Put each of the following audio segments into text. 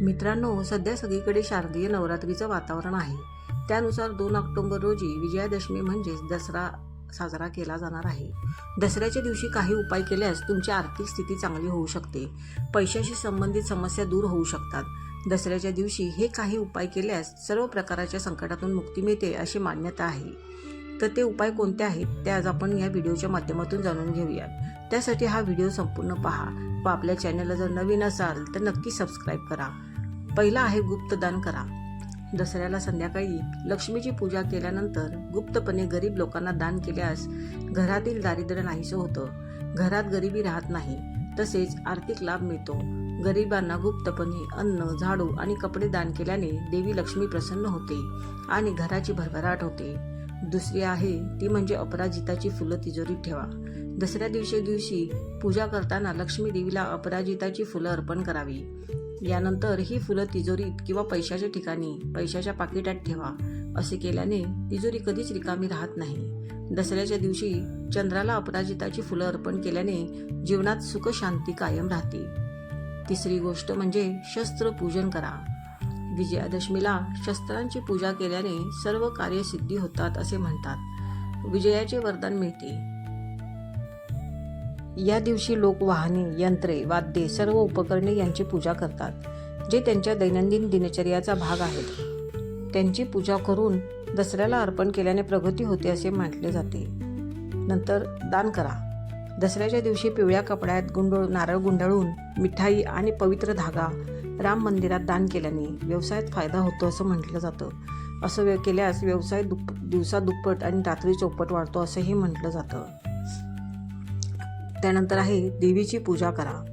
मित्रांनो सध्या सगळीकडे शारदीय नवरात्रीचं वातावरण आहे. त्यानुसार दोन ऑक्टोबर रोजी विजयादशमी म्हणजेच दसरा साजरा केला जाणार आहे. दसऱ्याच्या दिवशी काही उपाय केल्यास तुमची आर्थिक स्थिती चांगली होऊ शकते. पैशाशी संबंधित समस्या दूर होऊ शकतात. दसऱ्याच्या दिवशी हे काही उपाय केल्यास सर्व प्रकारच्या संकटातून मुक्ती मिळते अशी मान्यता आहे. तर ते उपाय कोणते आहेत ते आज आपण या व्हिडिओच्या माध्यमातून जाणून घेऊयात. त्यासाठी हा व्हिडिओ संपूर्ण पहा. व आपल्या चॅनलला जर नवीन असाल तर नक्की सबस्क्राईब करा. पहिला आहे गुप्तदान करा. दसऱ्याला संध्याकाळी लक्ष्मीची पूजा केल्यानंतर गुप्तपणे गरीब लोकांना दान केल्यास घरातील दारिद्र्य नाहीसं होतं. घरात गरिबी राहत नाही तसेच आर्थिक लाभ मिळतो. गरिबांना गुप्तपणे अन्न झाडू आणि कपडे दान केल्याने देवी लक्ष्मी प्रसन्न होते आणि घराची भरभराट होते. दुसरी आहे ती म्हणजे अपराजिताची फुलं तिजोरीत ठेवा. दसऱ्या दिवशी दिवशी पूजा करताना लक्ष्मी देवीला अपराजिताची फुलं अर्पण करावी. यानंतर ही फुलं तिजोरीत किंवा पैशाच्या ठिकाणी पैशाच्या पाकिटात ठेवा. असे केल्याने तिजोरी कधीच रिकामी राहत नाही. दसऱ्याच्या दिवशी चंद्राला अपराजिताची फुलं अर्पण केल्याने जीवनात सुख शांती कायम राहते. तिसरी गोष्ट म्हणजे शस्त्र पूजन करा. विजयादशमीला शस्त्रांची पूजा केल्याने सर्व कार्यसिद्धी होतात असे म्हणतात. विजयाचे वरदान मिळते. या दिवशी लोक वाहने यंत्रे वाद्ये सर्व उपकरणे यांची पूजा करतात जे त्यांच्या दैनंदिन दिनचर्याचा भाग आहेत. त्यांची पूजा करून दसऱ्याला अर्पण केल्याने प्रगती होते असे म्हटले जाते. नंतर दान करा. दसऱ्याच्या दिवशी पिवळ्या कपड्यात गुंडळ नारळ गुंडाळून मिठाई आणि पवित्र धागा राम मंदिरात दान केल्याने व्यवसायात फायदा होतो असं म्हटलं जातं. असं वे केल्यास व्यवसाय दुप दिवसा दुप्पट आणि रात्री चौपट वाढतो असंही म्हटलं जातं. त्यानंतर आहे देवीची पूजा करा.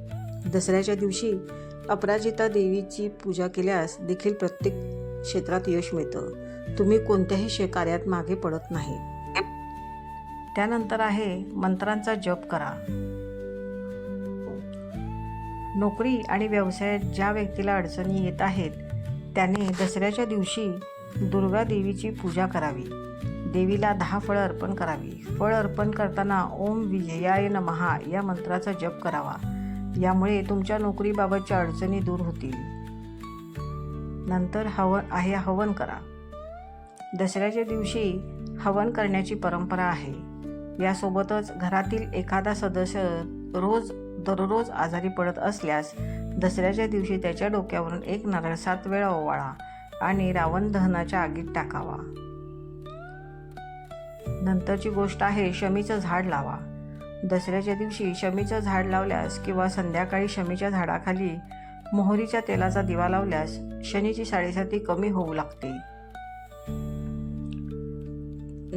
दसऱ्याच्या दिवशी अपराजिता देवीची पूजा केल्यास देखील प्रत्येक क्षेत्रात यश मिळतं. तुम्ही कोणत्याही शे कार्यात मागे पडत नाही. त्यानंतर आहे मंत्रांचा जप करा. नोकरी आणि व्यवसायात ज्या व्यक्तीला अडचणी येत आहेत त्याने दसऱ्याच्या दिवशी दुर्गा देवीची पूजा करावी. देवीला दहा फळं अर्पण करावी. फळ अर्पण करताना ओम विजयाय नमहा या मंत्राचा जप करावा. यामुळे तुमच्या नोकरीबाबतच्या अडचणी दूर होतील. नंतर हवन आहे हवन करा. दसऱ्याच्या दिवशी हवन करण्याची परंपरा आहे. यासोबतच घरातील एखादा सदस्य रोज दररोज आजारी पडत असल्यास दसऱ्याच्या दिवशी त्याच्या डोक्यावरून एक नारळ सात वेळा ओवाळा आणि रावण दहनाच्या आगीत टाकावा. नंतरची गोष्ट आहे शमीचं झाड लावा. दसऱ्याच्या दिवशी शमीचं झाड लावल्यास किंवा संध्याकाळी शमीच्या झाडाखाली मोहरीच्या तेलाचा दिवा लावल्यास शनीची साडेसाती कमी होऊ लागते.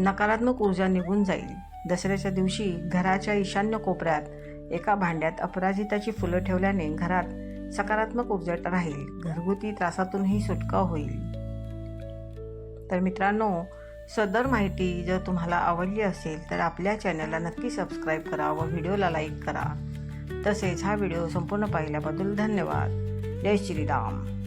नकारात्मक ऊर्जा निघून जाईल. दसऱ्याच्या दिवशी घराच्या ईशान्य कोपऱ्यात एका भांड्यात अपराजिताची फुलं ठेवल्याने घरात सकारात्मक ऊर्जा राहील. घरगुती त्रासातूनही सुटका होईल. तर मित्रांनो सदर माहिती जर तुम्हाला आवडली असेल तर आपल्या चॅनलला नक्की सबस्क्राईब करा व व्हिडिओला लाईक करा. तसेच हा व्हिडिओ संपूर्ण पाहिल्याबद्दल धन्यवाद. जय श्रीराम.